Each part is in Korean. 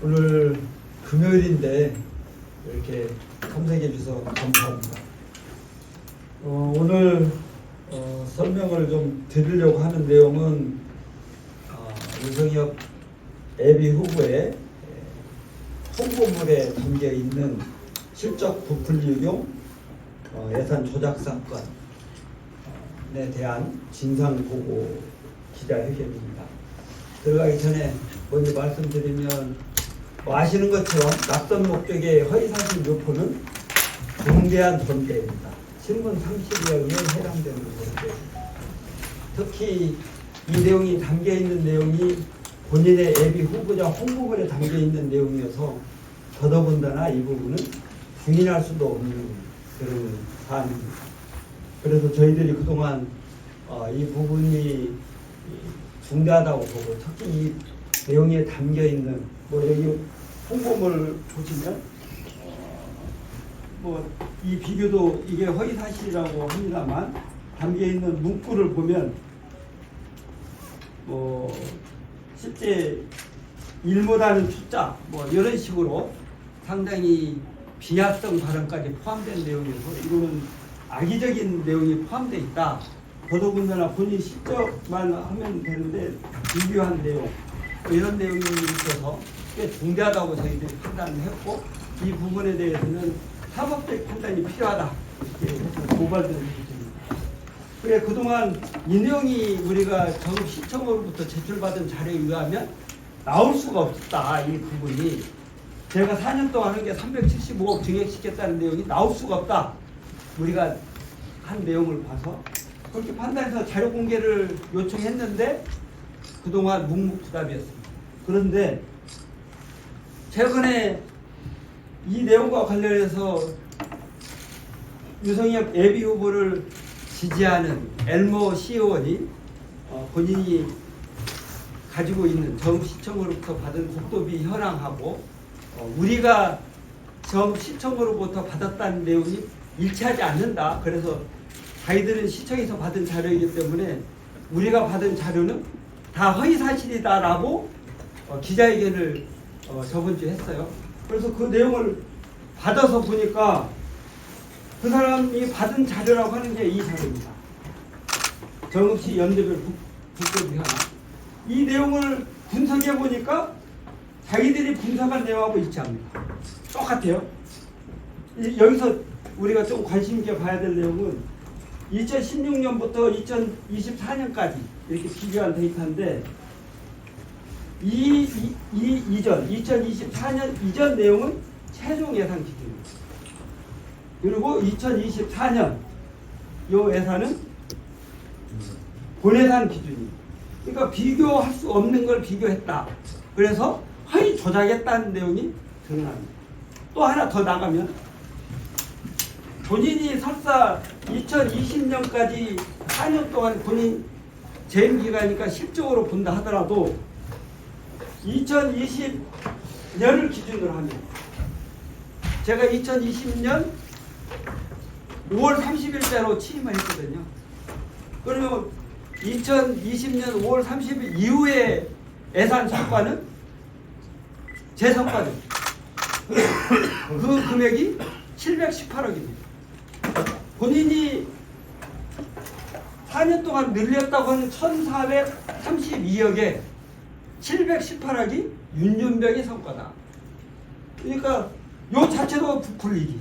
오늘 금요일인데 이렇게 참석해 주셔서 감사합니다. 어, 오늘 어, 설명을 좀 드리려고 하는 내용은 어, 유성엽 예비 후보의 에, 홍보물에 담겨 있는 실적 부풀 유용 어, 예산 조작 사건에 대한 진상 보고 기자회견입니다. 들어가기 전에 먼저 말씀드리면 뭐 아시는 것처럼 낯선 목적의 허위사실 유포는 중대한 범죄입니다. 상실에 의해 해당되는 범죄입니다. 특히 이 내용이 담겨 있는 내용이 본인의 예비 후보자 홍보글에 담겨 있는 내용이어서 더더군다나 이 부분은 부인할 수도 없는 그런 사안입니다. 그래서 저희들이 그동안 어, 이 부분이 중대하다고 보고 특히 이 내용에 담겨 있는 뭐 여기 홍보물 보시면 뭐 이 비교도 이게 허위 사실이라고 합니다만 담겨 있는 문구를 보면 뭐 실제 일 못하는 숫자 뭐 이런 식으로 상당히 비하성 발언까지 포함된 내용이어서 이거는 악의적인 내용이 포함되어 있다. 더더군다나 본인 실적만 하면 되는데 비교한 내용 뭐 이런 내용이 있어서 꽤 중대하다고 저희들이 판단을 했고 이 부분에 대해서는 사법적 판단이 필요하다 이렇게 고발을 해주십니다. 그래 그동안 이 내용이 우리가 정읍 시청으로부터 제출받은 자료에 의하면 나올 수가 없다 이 부분이 제가 4년 동안 한 게 375억 증액시켰다는 내용이 나올 수가 없다 우리가 한 내용을 봐서 그렇게 판단해서 자료 공개를 요청했는데 그동안 묵묵부답이었습니다. 그런데 최근에 이 내용과 관련해서 유성엽 예비 후보를 지지하는 엘모 시의원이 어, 본인이 가지고 있는 정읍시청으로부터 받은 국도비 현황하고 어, 우리가 정읍시청으로부터 받았다는 내용이 일치하지 않는다. 그래서 자기들은 시청에서 받은 자료이기 때문에 우리가 받은 자료는 다 허위 사실이다라고 어, 기자회견을 어, 저번 주에 했어요. 그래서 그 내용을 받아서 보니까 그 사람이 받은 자료라고 하는 게 이 자료입니다. 정읍시 연대별 국- 국도비 하나. 이 내용을 분석해 보니까 자기들이 분석한 내용하고 일치합니다. 똑같아요. 이- 여기서 우리가 좀 관심 있게 봐야 될 내용은 2016년부터 2024년까지 이렇게 비교한 데이터인데 이, 이, 이 이전 2024년 이전 내용은 최종 예산 기준입니다. 그리고 2024년 요 예산은 본예산 기준입니다. 그러니까 비교할 수 없는 걸 비교했다. 그래서 허위 조작했다는 내용이 드러납니다. 또 하나 더 나가면 본인이 설사 2020년까지 4년 동안 본인 재임 기간이니까 실적으로 본다 하더라도 2020년을 기준으로 하면 제가 2020년 5월 30일자로 취임을 했거든요. 그러면 2020년 5월 30일 이후에 예산 성과는 제 성과는 그 금액이 718억입니다. 본인이 4년 동안 늘렸다고 하는 1432억에 718억이 윤준병의 성과다. 그러니까 요 자체도 부풀리기,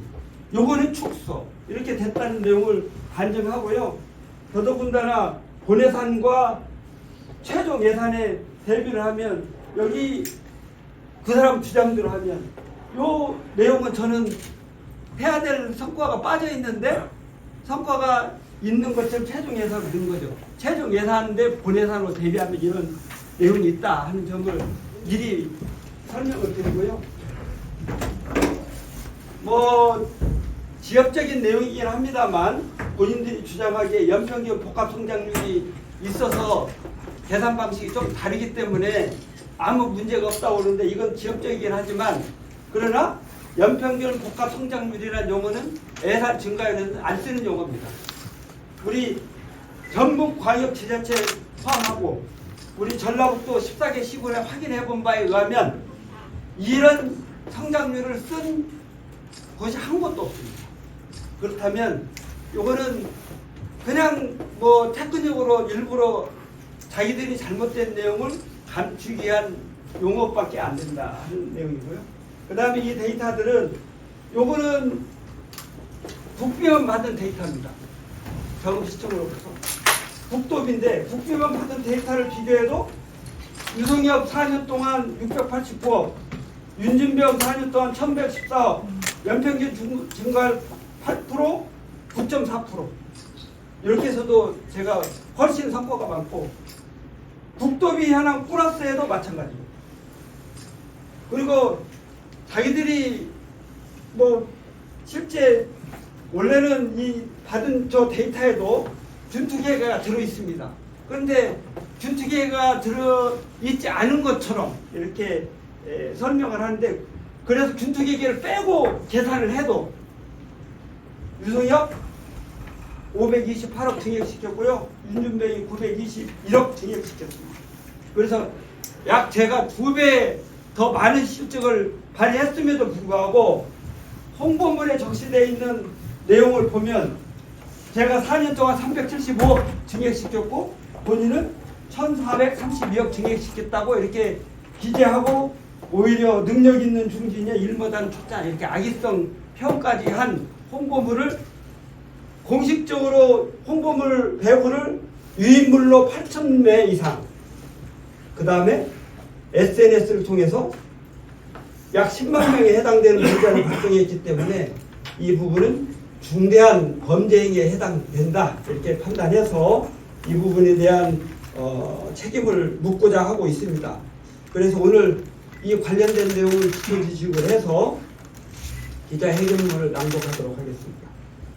요거는 축소 이렇게 됐다는 내용을 반증하고요. 더더군다나 본예산과 최종 예산에 대비를 하면 여기 그 사람 주장대로 하면 요 내용은 저는 해야 될 성과가 빠져 있는데 성과가 있는 것처럼 최종 예산으로 넣은 거죠. 최종 예산인데 본예산으로 대비하면 이런 내용이 있다 하는 점을 미리 설명을 드리고요. 뭐 지역적인 내용이긴 합니다만 본인들이 주장하기에 연평균 복합 성장률이 있어서 계산 방식이 좀 다르기 때문에 아무 문제가 없다고 그러는데 이건 지역적이긴 하지만 그러나 연평균 복합 성장률이라는 용어는 예산 증가에는 안 쓰는 용어입니다. 우리 전북 광역 지자체 포함하고 우리 전라북도 14개 시군에 확인해 본 바에 의하면 이런 성장률을 쓴 것이 한 곳도 없습니다. 그렇다면 요거는 그냥 뭐 테크닉으로 일부러 자기들이 잘못된 내용을 감추기 위한 용어밖에 안 된다 하는 내용이고요. 그 다음에 이 데이터들은 요거는 국비만 받은 데이터입니다. 경험 시청으로부터 국도비인데 국비만 받은 데이터를 비교해도 유성엽 4년 동안 689억, 윤진병 4년 동안 1114억, 연평균 중- 증가율 8%, 9.4%. 이렇게 해서도 제가 훨씬 성과가 많고 국도비 현황 플러스에도 마찬가지입니다. 그리고 자기들이 뭐 실제 원래는 이 받은 저 데이터에도 준투기회가 들어 있습니다. 그런데 준투기회가 들어 있지 않은 것처럼 이렇게 에, 설명을 하는데 그래서 준투기회를 빼고 계산을 해도 유성엽 528억 증액시켰고요. 윤준병이 921억 증액시켰습니다. 그래서 약 제가 두 배 더 많은 실적을 발휘했음에도 불구하고 홍보물에 적시되어 있는 내용을 보면 제가 4년 동안 375억 증액시켰고 본인은 1432억 증액시켰다고 이렇게 기재하고 오히려 능력 있는 중진이야 일모다는 촉자 이렇게 악의성 평까지 한 홍보물을 공식적으로 홍보물 배우를 유인물로 8,000매 이상. 그 다음에 SNS를 통해서 약 10만 명에 해당되는 문자를 발송했기 때문에 이 부분은 중대한 범죄 행위에 해당된다 이렇게 판단해서 이 부분에 대한 어, 책임을 묻고자 하고 있습니다. 그래서 오늘 이 관련된 내용을 지켜주시고 해서 기자 해결문을 낭독하도록 하겠습니다.